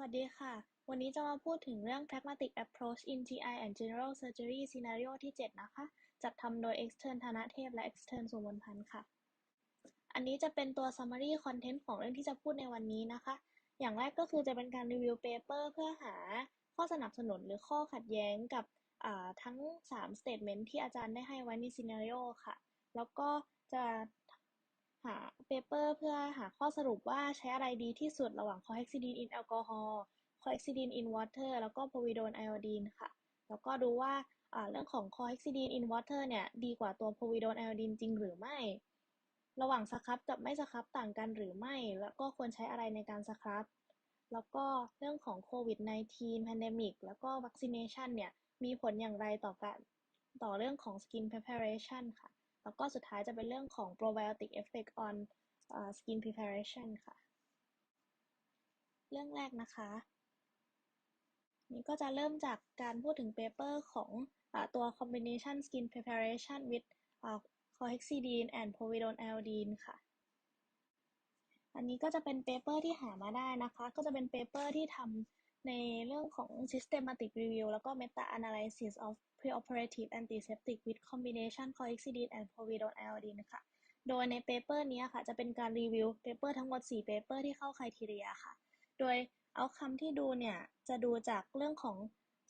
วัสดีค่ะ วันนี้จะมาพูดถึงเรื่อง pragmatic approach in GI and general surgery scenario ที่ 7 นะคะ จัดทำโดย extern ธนเทพ และ extern สุวรรณพันธ์ค่ะ อันนี้จะเป็นตัว summary content ของเรื่องที่จะพูดในวันนี้นะคะ อย่างแรกก็คือจะเป็นการรีวิว paper เพื่อหาข้อสนับสนุนหรือข้อขัดแย้งกับทั้ง 3 statement ที่อาจารย์ได้ให้ไว้ใน scenario ค่ะ แล้วก็จะ หาเปเปอร์เพื่อหาข้อสรุปว่าใช้อะไรดีที่สุดระหว่างคอเฮกซิดีนอินแอลกอฮอล์คอเฮกซิดีนอินวอเตอร์แล้วก็โพวิโดนไอโอดีนค่ะ แล้วก็ดูว่าเรื่องของคอเฮกซิดีนอินวอเตอร์เนี่ย ดีกว่าตัวโพวิโดนไอโอดีนจริงหรือไม่ ระหว่างสครับกับไม่สครับต่างกันหรือไม่ แล้วก็ควรใช้อะไรในการสครับ แล้วก็เรื่องของโควิด -19 pandemic แล้วก็ vaccination เนี่ย มีผลอย่างไรต่อการต่อเรื่องของ skin preparation ค่ะ แล้วก็สุดท้ายจะเป็นเรื่องของ probiotic effect on uh, skin preparation ค่ะ เรื่องแรกนะคะ นี่ก็จะเริ่มจากการพูดถึงเปเปอร์ของอตัว combination skin preparation with cohexidine and povidone iodine ค่ะ อันนี้ก็จะเป็นเปเปอร์ที่หามาได้นะคะ ก็จะเป็นเปเปอร์ที่ทำ ในเรื่องของ systematic review แล้วก็ meta analysis of preoperative antiseptic with combination chlorhexidine and povidone iodine ค่ะ โดยในเปเปอร์นี้ค่ะ จะเป็นการรีวิวเปเปอร์ทั้งหมด 4 เปเปอร์ที่เข้าคุณทีเรียค่ะ โดยเอาคำที่ดูเนี่ย จะดูจากเรื่องของ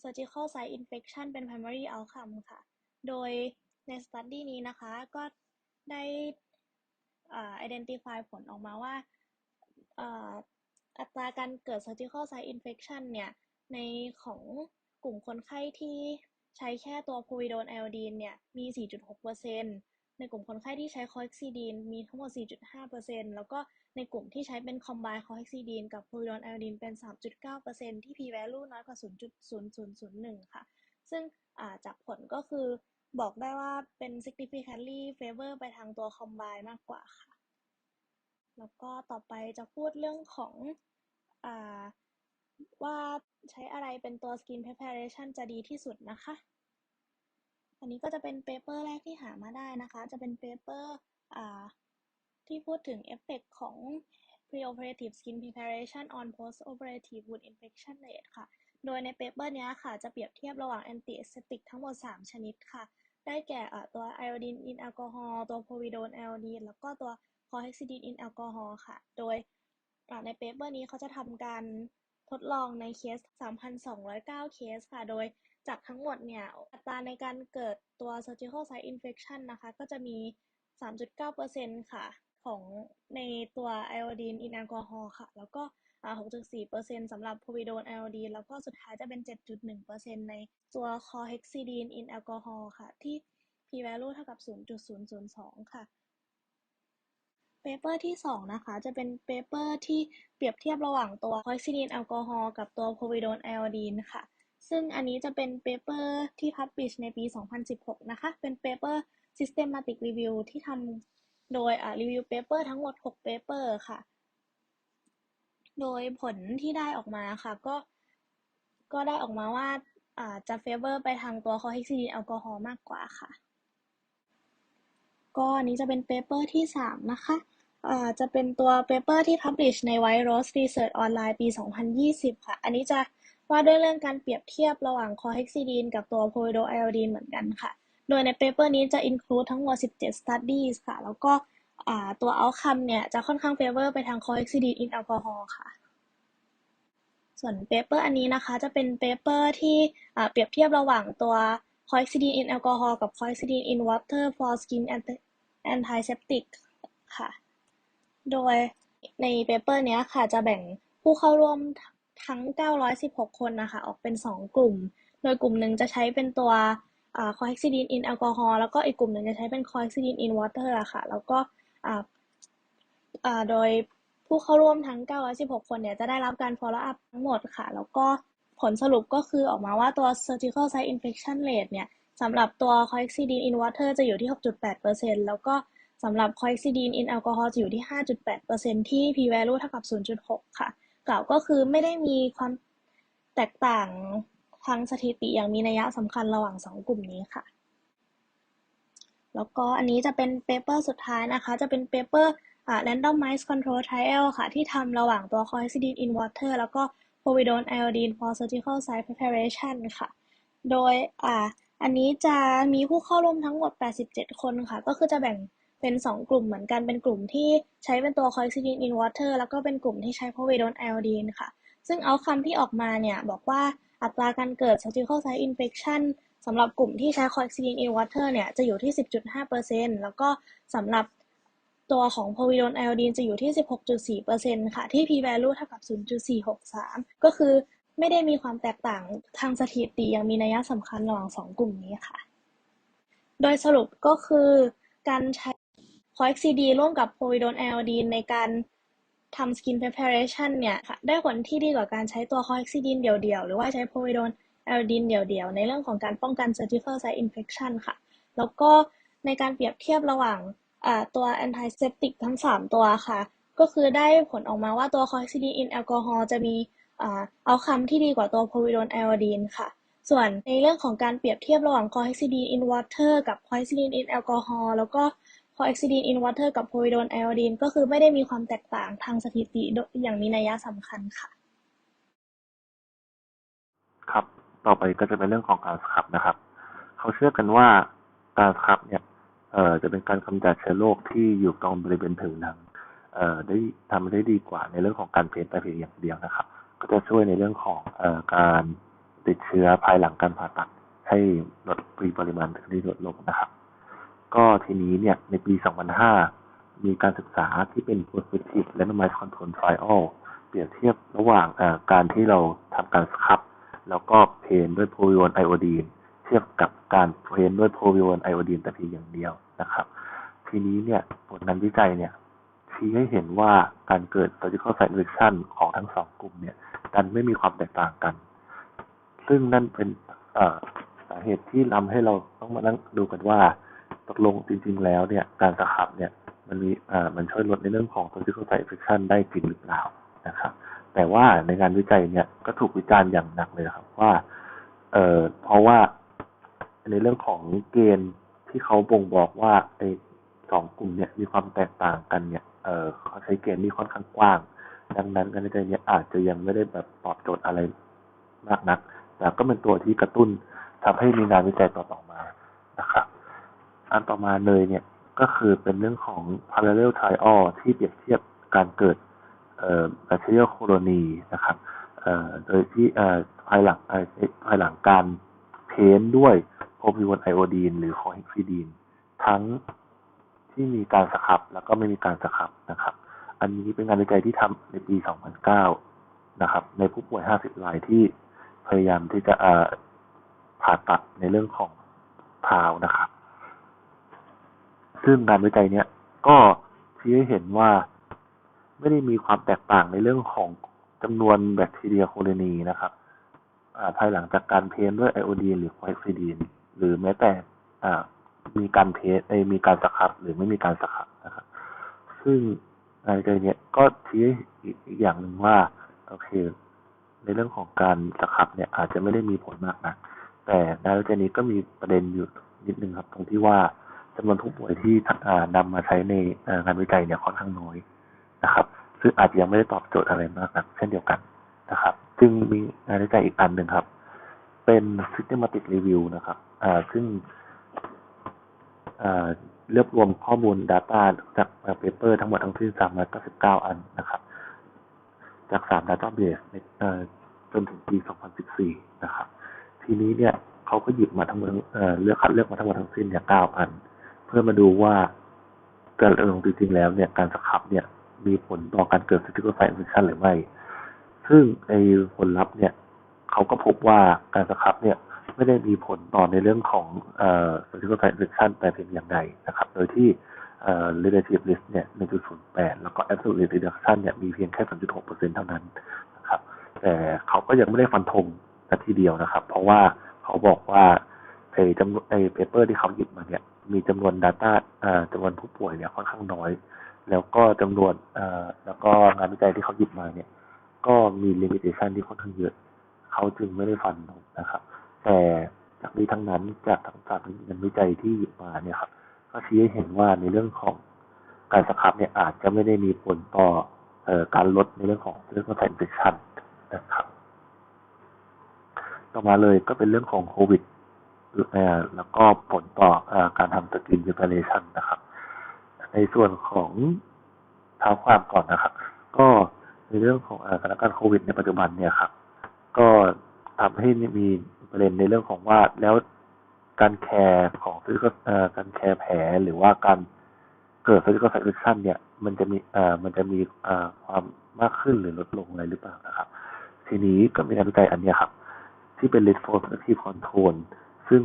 surgical site infection เป็น primary outcome ค่ะ โดยใน study นี้นะคะก็ได้ identify ผลออกมาว่า อัตราการเกิด surgical site infection เนี่ย ในของกลุ่มคนไข้ที่ใช้แค่ตัวโพวิโดนไอโอดีนเนี่ย มี 4.6%ในกลุ่มคนไข้ที่ใช้คอเอ็กซิดีนมีทั้งหมด 4.5%แล้วก็ในกลุ่มที่ใช้เป็นคอมไบคอเอ็กซิดีนกับโพวิโดนไอโอดีนเป็น 3.9%ที่ p value น้อยกว่า 0.0001 ค่ะ ซึ่งจากผลก็คือบอกได้ว่าเป็น significantly favor ไปทางตัวคอมไบมากกว่าค่ะ แล้วก็ต่อไปจะพูดเรื่องของ อว่าใช้อะไรเป็นตัว skin preparation จะดีที่สุดนะคะ อันนี้ก็จะเป็นเปเปอร์แรกที่หามาได้นะคะ จะเป็นเปเปอร์ที่พูดถึงเอฟเฟกของ preoperative skin preparation on postoperative wound infection rate ค่ะ โดยในเปเปอร์นี้ค่ะ จะเปรียบเทียบระหว่าง antiseptic ทั้งหมด 3 ชนิดค่ะ ได้แก่ตัว iodine in alcohol ตัว povidone iodine แล้วก็ตัว chlorhexidine in alcohol ค่ะ โดย ในเปเปอร์นี้เขาจะทำการทดลองในเคส 3,209 เคสค่ะ โดยจากทั้งหมดเนี่ย อัตราในการเกิดตัว surgical site infection นะคะ ก็จะมี 3.9%ค่ะ ของในตัว iodine in alcohol ค่ะ แล้วก็6.4%สำหรับ povidone iodine แล้วก็สุดท้ายจะเป็น 7.1%ในตัว chlorhexidine in alcohol ค่ะ ที่ p value เท่ากับ 0.002 ค่ะ เปเปอร์ที่ 2 นะคะ จะเป็นเปเปอร์ที่เปรียบเทียบระหว่างตัวคอยซิดีนแอลกอฮอล์กับตัวโพวิโดนไอโอดีนค่ะ ซึ่งอันนี้จะเป็นเปเปอร์ที่พับบิชในปี 2016 นะคะ เป็นเปเปอร์ systematic review ที่ทำโดยอ่ารีวิวเปเปอร์ทั้งหมด 6 เปเปอร์ค่ะ โดยผลที่ได้ออกมาค่ะ ก็ ก็ได้ออกมาว่าอ่าจะเฟเวอร์ไปทางตัวคอเฮกซิดีนแอลกอฮอล์มากกว่าค่ะ ก็อันนี้จะเป็นเปเปอร์ที่ 3 นะคะ จะเป็นตัวเปเปอร์ที่ publish ใน White Rose Research Online ปี 2020 ค่ะ อันนี้จะว่าด้วยเรื่องการเปรียบเทียบระหว่างคอเฮกซิดีนกับตัวโพลิโดไอโอดีนเหมือนกันค่ะ โดยในเปเปอร์นี้จะ include ทั้งหมด 17 studies ค่ะ แล้วก็ตัว outcome เนี่ย จะค่อนข้าง favor ไปทางคอเฮกซิดีน in alcohol ค่ะ ส่วนเปเปอร์อันนี้นะคะ จะเป็นเปเปอร์ที่เปรียบเทียบระหว่างตัว c o e x i d i n e in alcohol กับ c o e x i d i n e in water for skin antiseptic ค่ะ โดยในเปเปอร์นี้ค่ะ จะแบ่งผู้เข้าร่วมทั้ง 916 คนนะคะ ออกเป็น 2 กลุ่ม โดยกลุ่มหนึ่งจะใช้เป็นตัว c o e x i d i n e in alcohol แล้วก็อีกกลุ่มหนึ่งจะใช้เป็น c o e x i d i n e in water ค่ะ แล้วก็โดยผู้เข้าร่วมทั้ง 916 คนเนี่ย จะได้รับการ follow up ทั้งหมดค่ะ แล้วก็ผลสรุปก็คือออกมาว่าตัว surgical site infection rate เนี่ยสำหรับตัว coexidine in water จะอยู่ที่ 6.8%แล้วก็ สำหรับ coexidine in alcohol จะอยู่ที่ 5.8%ที่ p value เท่ากับ 0.6 ค่ะ กล่าวก็คือไม่ได้มีความแตกต่างทางสถิติอย่างมีนัยสำคัญระหว่าง 2 กลุ่มนี้ค่ะ แล้วก็อันนี้จะเป็นเปเปอร์สุดท้ายนะคะ จะเป็นเปเปอร์ randomized control trial ค่ะ ที่ทำระหว่างตัว coexidine in water แล้วก็ povidone iodine for surgical site preparation ค่ะ โดยอ่าอันนี้จะมีผู้เข้าร่วมทั้งหมด 87 คนค่ะ ก็คือจะแบ่ง เป็น 2 กลุ่มเหมือนกัน เป็นกลุ่มที่ใช้เป็นตัว coexidine in water แล้วก็เป็นกลุ่มที่ใช้ povidone iodine ค่ะ ซึ่งเอาคำที่ออกมาเนี่ย บอกว่าอัตราการเกิด surgical site infection สำหรับกลุ่มที่ใช้ coexidine in water เนี่ย จะอยู่ที่ 10.5%แล้วก็สำหรับตัวของ povidone iodine จะอยู่ที่ 16.4%ค่ะ ที่ p value เท่ากับ 0.463 ก็คือไม่ได้มีความแตกต่างทางสถิติอย่างมีนัยสำคัญระหว่างสองกลุ่มนี้ค่ะ โดยสรุปก็คือการใช้ coexid ร่วมกับ povidone iodine ในการทำ skin preparation เนี่ยค่ะได้ผลที่ดีกว่าการใช้ตัว coexidine เดี่ยวๆ หรือว่าใช้ povidone iodine เดี่ยวๆ ในเรื่องของการป้องกัน surgical site infection ค่ะ แล้วก็ในการเปรียบเทียบระหว่างตัว antiseptic ทั้ง 3 ตัวค่ะ ก็คือได้ผลออกมาว่าตัว coexidine in alcohol จะมีเอาคำที่ดีกว่าตัว povidone iodine ค่ะส่วนในเรื่องของการเปรียบเทียบระหว่าง coexidine in water กับ coexidine in alcohol แล้วก็ coexidine in water กับ povidone iodine ก็คือไม่ได้มีความแตกต่างทางสถิติอย่างมีนัยสำคัญค่ะ ครับ ต่อไปก็จะเป็นเรื่องของการสครับนะครับ เขาเชื่อกันว่าการสครับเนี่ยเอ่อจะเป็นการกำจัดเชื้อโรคที่อยู่ตรงบริเวณผิวหนังเอ่อได้ทำได้ดีกว่าในเรื่องของการเพ้นแต่เพียงอย่างเดียวนะครับ ก็จะช่วยในเรื่องของเอ่อการติดเชื้อภายหลังการผ่าตัดให้ลดปริมาณที่ลดลงนะครับ ก็ทีนี้เนี่ยในปี 2005 มีการศึกษาที่เป็น prospective randomized control trial เปรียบเทียบระหว่างการที่เราทำการสครับแล้วก็เพนด้วยโพวิโอนไอโอดีนเทียบกับการเพนด้วยโพวิโอนไอโอดีนแต่เพียงอย่างเดียวนะครับ ทีนี้เนี่ยผลงานวิจัยเนี่ยชี้ให้เห็นว่าการเกิด surgical site infection ของทั้งสองกลุ่มเนี่ยดันไม่มีความแตกต่างกัน ซึ่งนั่นเป็นสาเหตุที่ทำให้เราต้องมานั่งดูกันว่า ตกลงจริง ๆ แล้วเนี่ยการสครับเนี่ยมันมีอ่ามันช่วยลดในเรื่องของ surgical site infection ได้จริงหรือเปล่านะครับแต่ว่าในงานวิจัยเนี่ยก็ถูกวิจารณ์อย่างหนักเลยครับว่าเอ่อเพราะว่าในเรื่องของเกณฑ์ที่เขาบ่งบอกว่าไอ้สองกลุ่มเนี่ยมีความแตกต่างกันเนี่ยเออเขาใช้เกณฑ์ที่ค่อนข้างกว้าง ดังนั้นงานวิจัยเนี่ยอาจจะยังไม่ได้แบบตอบโจทย์อะไรมากนัก แต่ก็เป็นตัวที่กระตุ้นทำให้มีงานวิจัยต่อๆมานะครับ อันต่อมาเลยเนี่ยก็คือเป็นเรื่องของ parallel trial ที่เปรียบเทียบการเกิดเอ่อ bacterial colony นะครับเอ่อโดยที่เอ่อภายหลังภายหลังการเพ้นด้วยโพพิวนไอโอดีนหรือคอเฮกซิดีนทั้งที่มีการสครับแล้วก็ไม่มีการสครับนะครับ อันนี้เป็นงานวิจัยที่ทำในปี 2009 นะครับ ในผู้ป่วย 50 รายที่พยายามที่จะผ่าตัดในเรื่องของเท้านะครับ ซึ่งงานวิจัยเนี้ยก็ชี้ให้เห็นว่าไม่ได้มีความแตกต่างในเรื่องของจำนวนแบคทีเรียโคโลนีนะครับภายหลังจากการเพ้นด้วยไอโอดีนหรือไคซิดีนหรือแม้แต่มีการเพสมีการสครับหรือไม่มีการสครับนะครับ ซึ่งงานวิจัยเนี้ยก็ชี้อีกอย่างหนึ่งว่าโอเค ในเรื่องของการสครับเนี่ยอาจจะไม่ได้มีผลมากนะแต่งานวิจัยนี้ก็มีประเด็นอยู่นิดนึงครับ ตรงที่ว่า จำนวนผู้ป่วยที่นำมาใช้ในงานวิจัยเนี่ยค่อนข้างน้อยนะครับ ซึ่งอาจจะยังไม่ได้ตอบโจทย์อะไรมากนักเช่นเดียวกันนะครับ จึงมีงานวิจัยอีกอันหนึ่งครับ เป็น systematic review นะครับอ่าซึ่งรวบรวมข้อมูล Data จากเปเปอร์ทั้งหมดทั้งสิ้น399 อันนะครับ จาก 3 Database จนถึงปี 2014 นะครับ ทีนี้เนี่ยเขาก็หยิบมาทั้งหมดเลือกคัดเลือกมาทั้งหมดทั้งสิ้นเนี่ย9อัน เพื่อมาดูว่าเกิดลงจริงๆแล้วเนี่ยการสครับเนี่ยมีผลต่อการเกิด critical site infection หรือไม่ ซึ่งในผลลัพธ์เนี่ยเขาก็พบว่าการสครับเนี่ยไม่ได้มีผลต่อในเรื่องของเอ่อ critical site infection แต่เพียงอย่างใดนะครับ โดยที่เอ่อ relative risk เนี่ย1.08 แล้วก็ absolute reduction เนี่ยมีเพียงแค่ 3.6%เท่านั้นนะครับ แต่เขาก็ยังไม่ได้ฟันธงทีเดียวนะครับ เพราะว่าเขาบอกว่า ไอ้จำนวนไอ้เปเปอร์ที่เขาหยิบมาเนี่ย มีจำนวน Data อ่าจำนวนผู้ป่วยเนี่ยค่อนข้างน้อย แล้วก็จำนวนอ่าแล้วก็งานวิจัยที่เขาหยิบมาเนี่ย ก็มีลิมิเ t ชันที่ค่อนข้างเยอะ เขาจึงไม่ได้ฟันนะครับ แต่จากนี้ทั้งนั้นจากทั้งจากงานวิจัยที่หยิบมาเนี่ยครับก็ชี้ให้เห็นว่าในเรื่องของการสครับเนี่ยอาจจะไม่ได้มีผลต่อเอ่อการลดในเรื่องของเรื่องของ infection นะครับ ต่อมาเลยก็เป็นเรื่องของโควิด แล้วก็ผลต่ออการทำสกิน preparation นะครับ ในส่วนของเท้าความก่อนนะครับ ก็ในเรื่องของสถานการณ์โควิดในปัจจุบันเนี่ยครับ ก็ทำให้มีประเด็นในเรื่องของว่าแล้วการแคร์ของฟิสิกเอ่อการแคร์แผลหรือว่าการเกิดฟิสิก a l ไ i ชันเนี่ย มันจะมีเอ่อมันจะมีเอ่อความมากขึ้นหรือลดลงอะไรหรือเปล่านะครับ ทีนี้ก็มีการวิจัยอันนี้ครับ ที่เป็น retrospective control ซึ่ง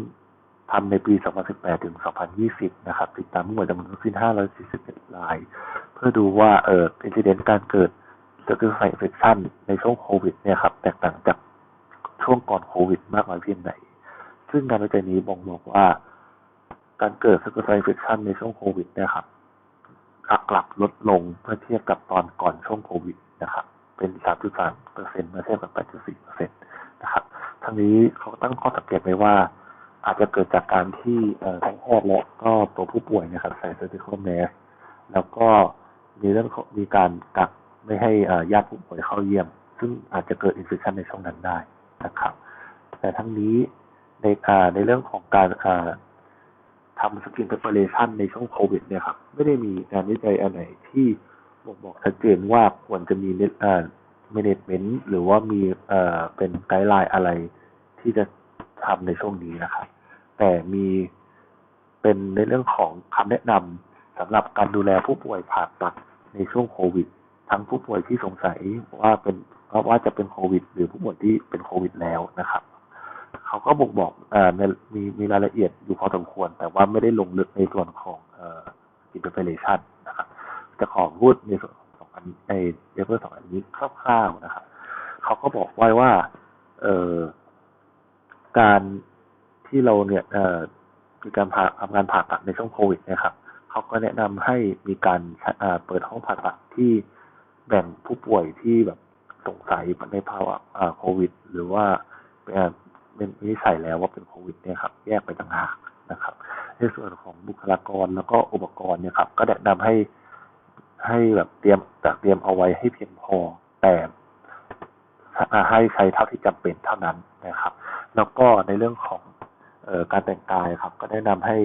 ทำในปี 2018 ถึง 2020 นะครับ ติดตามผู้ป่วยจำนวนทั้งสิ้น 541 ราย เพื่อดูว่า เอ่อ incident การเกิด circular site infection ในช่วงโควิด เนี่ยครับ แตกต่างจากช่วงก่อนโควิด มากน้อยเพียงไหน ซึ่งงานวิจัยนี้บ่งบอกว่า การเกิด circular site infection ในช่วงโควิด เนี่ยครับกลับลดลงเมื่อเทียบกับตอนก่อนช่วงโควิด นะครับ เป็น 3.3เปอร์เซ็นต์เมื่อเทียบกับ 8.4เปอร์เซ็นต์นะครับ ทั้งนี้เขาตั้งข้อสังเกตไว้ว่า อาจจะเกิดจากการที่ทั้งแพทย์และก็ตัวผู้ป่วยนะครับใส่ surgical mask แล้วก็มีเรื่องมีการกักไม่ให้ญาติผู้ป่วยเข้าเยี่ยม ซึ่งอาจจะเกิดอินฟิชันในช่วงนั้นได้นะครับ แต่ทั้งนี้ในในเรื่องของการทำสกินเ p เ p อเรชันในช่วงโควิดเนี่ยครับไม่ได้มีงานวิจัยอันไหนที่บอกบอกชัดเจนว่าควรจะมีเอ่อ management หรือว่ามีเอ่อเป็นไกด์ไลน์อะไรที่จะทำในช่วงนี้นะครับ แต่มีเป็นในเรื่องของคำแนะนำสำหรับการดูแลผู้ป่วยผ่าตัดในช่วงโควิด ทั้งผู้ป่วยที่สงสัยว่าเป็นว่าจะเป็นโควิด หรือผู้ป่วยที่เป็นโควิดแล้วนะครับเขาก็บอกบอกอมีมีรายละเอียดอยู่พอสมควร แต่ว่าไม่ได้ลงลึกในส่วนของอ่อ preparation นะครับจะขอพูดในส่วนสองอันในเรื่องสองอันนี้คร่าวๆนะครับเขาก็บอกไว้ว่า เอ่อการ ที่เราเนี่ยมีการผ่าทำการผ่าตัดในช่วงโควิดนะครับเขาก็แนะนำให้มีการเปิดห้องผ่าตัดที่แบ่งผู้ป่วยที่แบบสงสัยในภาวะโควิด หรือว่าเป็นวิสัยแล้วว่าเป็นโควิดเนี่ยครับ แยกไปต่างหากนะครับ ในส่วนของบุคลากรแล้วก็อุปกรณ์เนี่ยครับ ก็แนะนำให้ให้แบบเตรียมจัดเตรียมเอาไว้ให้เพียงพอแต่ให้ใช้เท่าที่จำเป็นเท่านั้นนะครับ แล้วก็ในเรื่องของ การแต่งกายครับ ก็แนะนำให้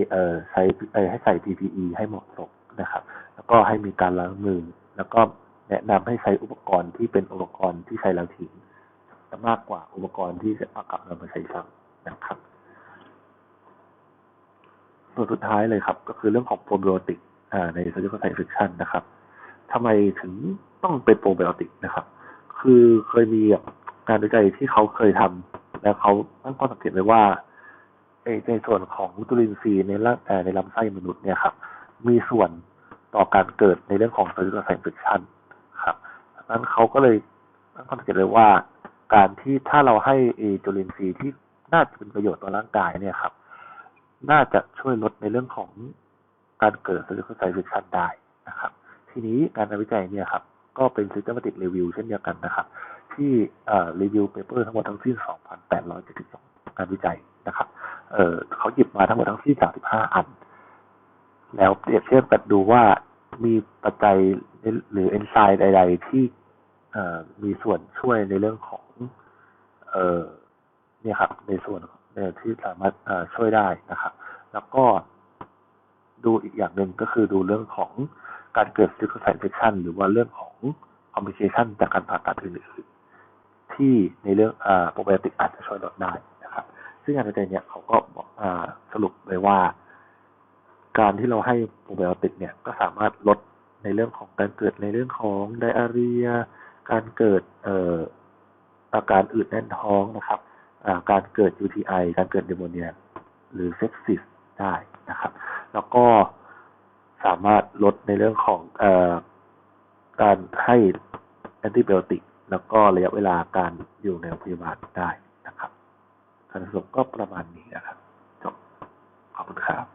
ใช้ให้ใส่ PPE ให้เหมาะสมนะครับ แล้วก็ให้มีการล้างมือ แล้วก็แนะนำให้ใช้อุปกรณ์ที่เป็นอุปกรณ์ที่ใช้แล้วทิ้งมากกว่าอุปกรณ์ที่จะเอากลับมาใช้ซ้ำนะครับ ส่วนสุดท้ายเลยครับ ก็คือเรื่องของโปรไบโอติกใน surgical site infection นะครับทำไมถึงต้องเป็นโปรไบโอติกนะครับ คือเคยมีการวิจัยที่เขาเคยทำแล้วเขาตั้งข้อสังเกตไว้ว่า ในส่วนของจุลินทรีย์ในร่างในลำไส้มนุษย์เนี่ยครับ มีส่วนต่อการเกิดในเรื่องของเซลล์แสงฟิกชันครับนั้นเขาก็เลยตั้งข้อสังเกตเลยว่า การที่ถ้าเราให้จุลินทรีย์ที่น่าจะเป็นประโยชน์ต่อร่างกายเนี่ยครับ น่าจะช่วยลดในเรื่องของการเกิดเซลล์แสงฟิกชันได้นะครับ ทีนี้การวิจัยเนี่ยครับ ก็เป็น systematic review เช่นเดียวกันนะครับ ที่รีวิวเปเปอร์ทั้งหมดทั้งสิ้น 2,872 การวิจัย นะครับ เออเขาหยิบมาทั้งหมดทั้งสิ้น35 อัน แล้วเปรียบเทียบกันดูว่ามีปัจจัยหรือเอนไซม์ใด ๆ ที่มีส่วนช่วยในเรื่องของ เออเนี่ยครับ ในส่วนที่สามารถช่วยได้นะครับ แล้วก็ดูอีกอย่างหนึ่งก็คือดูเรื่องของการเกิดซิโคไซเฟชันหรือว่าเรื่องของคอมพิเคชันจากการผ่าตัดอื่นๆที่ในเรื่องอ่าโปรไบโอติกอาจจะช่วยลดได้ ซึ่งงานวิจัยเนี่ยเขาก็บอกอสรุปไว้ว่า การที่เราให้โปรไบโอติกเนี่ยก็สามารถลดในเรื่องของการเกิดในเรื่องของไดอาเรีย การเกิดเอ่ออาการอืดแน่นท้องนะครับการเกิด UTI การเกิดเดโมเนียหรือเซปซิสได้นะครับ แล้วก็สามารถลดในเรื่องของอการให้แอนติไบโอติก แล้วก็ระยะเวลาการอยู่ในโรงพยาบาลได้ สรุปก็ประมาณนี้นะครับ จบ ขอบคุณครับ